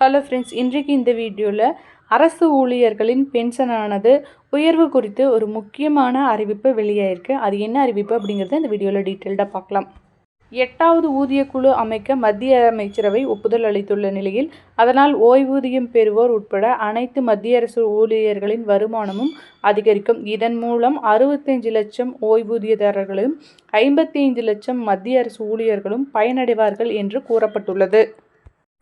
Hello friends இன்றைக்கு இந்த வீடியோவில் அரசு ஊழியர்களின் பென்ஷனானது உயர்வு குறித்து ஒரு முக்கியமான அறிவிப்பு வெளியாயிருக்கு. அது என்ன அறிவிப்பு அப்படிங்கிறத இந்த வீடியோவில் டீட்டெயில்டாக பார்க்கலாம். எட்டாவது ஊதிய குழு அமைக்க மத்திய அமைச்சரவை ஒப்புதல் அளித்துள்ள நிலையில் அதனால் ஓய்வூதியம் பெறுவோர் உட்பட அனைத்து மத்திய அரசு ஊழியர்களின் வருமானமும் அதிகரிக்கும். இதன் மூலம் அறுபத்தஞ்சு லட்சம் ஓய்வூதியதாரர்களும் ஐம்பத்தி ஐந்து லட்சம் மத்திய அரசு ஊழியர்களும் பயனடைவார்கள் என்று கூறப்பட்டுள்ளது.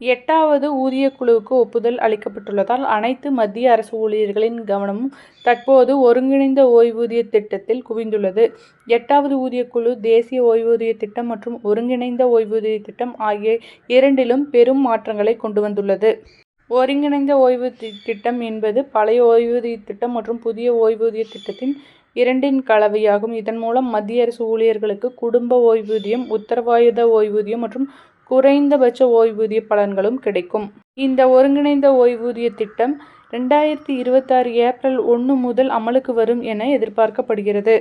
எட்டாவது ஊதிய குழுவுக்கு ஒப்புதல் அளிக்கப்பட்டுள்ளதால் அனைத்து மத்திய அரசு ஊழியர்களின் கவனமும் தற்போது ஒருங்கிணைந்த ஓய்வூதிய திட்டத்தில் குவிந்துள்ளது. எட்டாவது ஊதியக்குழு தேசிய ஓய்வூதிய திட்டம் மற்றும் ஒருங்கிணைந்த ஓய்வூதிய திட்டம் ஆகிய இரண்டிலும் பெரும் மாற்றங்களை கொண்டு வந்துள்ளது. ஒருங்கிணைந்த ஓய்வூதிய திட்டம் என்பது பழைய ஓய்வூதிய திட்டம் மற்றும் புதிய ஓய்வூதிய திட்டத்தின் இரண்டின் கலவையாகும். இதன் மூலம் மத்திய அரசு ஊழியர்களுக்கு குடும்ப ஓய்வூதியம் உத்தரவாயுத ஓய்வூதியம் மற்றும் குறைந்தபட்ச ஓய்வூதிய பலன்களும் கிடைக்கும். இந்த ஒருங்கிணைந்த ஓய்வூதிய திட்டம் ரெண்டாயிரத்தி இருபத்தாறு ஏப்ரல் ஒன்று முதல் அமலுக்கு வரும் என எதிர்பார்க்கப்படுகிறது.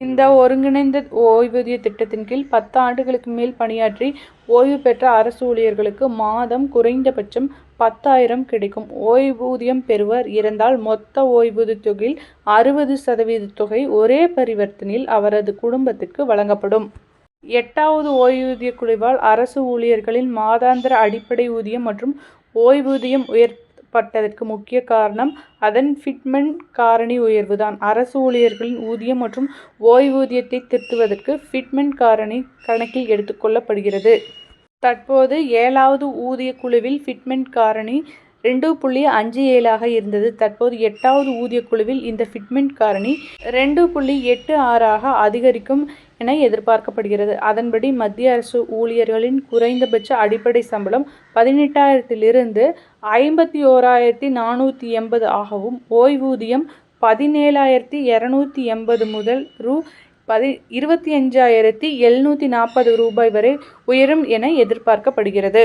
இந்த ஒருங்கிணைந்த ஓய்வூதிய திட்டத்தின் கீழ் பத்து ஆண்டுகளுக்கு மேல் பணியாற்றி ஓய்வு பெற்ற அரசு ஊழியர்களுக்கு மாதம் குறைந்தபட்சம் பத்தாயிரம் கிடைக்கும். ஓய்வூதியம் பெறுவர் இருந்தால் மொத்த ஓய்வூதிய தொகையில் அறுபது சதவீத தொகை ஒரே பரிவர்த்தனையில் அவரது குடும்பத்திற்கு வழங்கப்படும். எட்டாவது ஓய்வூதிய குழுவால் அரசு ஊழியர்களின் மாதாந்திர அடிப்படை ஊதியம் மற்றும் ஓய்வூதியம் உயர்த்தப்பட்டதற்கு முக்கிய காரணம் அதன் ஃபிட்மெண்ட் காரணி உயர்வுதான். அரசு ஊழியர்களின் ஊதியம் மற்றும் ஓய்வூதியத்தை திருத்துவதற்கு ஃபிட்மெண்ட் காரணி கணக்கில் எடுத்துக்கொள்ளப்படுகிறது தற்போது ஏழாவது ஊதிய குழுவில் ஃபிட்மெண்ட் காரணி ரெண்டு புள்ளி அஞ்சு ஏழாக இருந்தது. தற்போது எட்டாவது ஊதிய குழுவில் இந்த ஃபிட்மெண்ட் காரணி ரெண்டு புள்ளி எட்டு ஆறாக அதிகரிக்கும் என எதிர்பார்க்கப்படுகிறது. அதன்படி மத்திய அரசு ஊழியர்களின் குறைந்தபட்ச அடிப்படை சம்பளம் பதினெட்டாயிரத்திலிருந்து ஐம்பத்தி ஓராயிரத்தி நானூற்றி எண்பது ஆகவும் ஓய்வூதியம் பதினேழாயிரத்தி இரநூத்தி எண்பது முதல் ரூ. பதி இருபத்தி அஞ்சாயிரத்தி எழுநூற்றி நாற்பது ரூபாய் வரை உயரும் என எதிர்பார்க்கப்படுகிறது.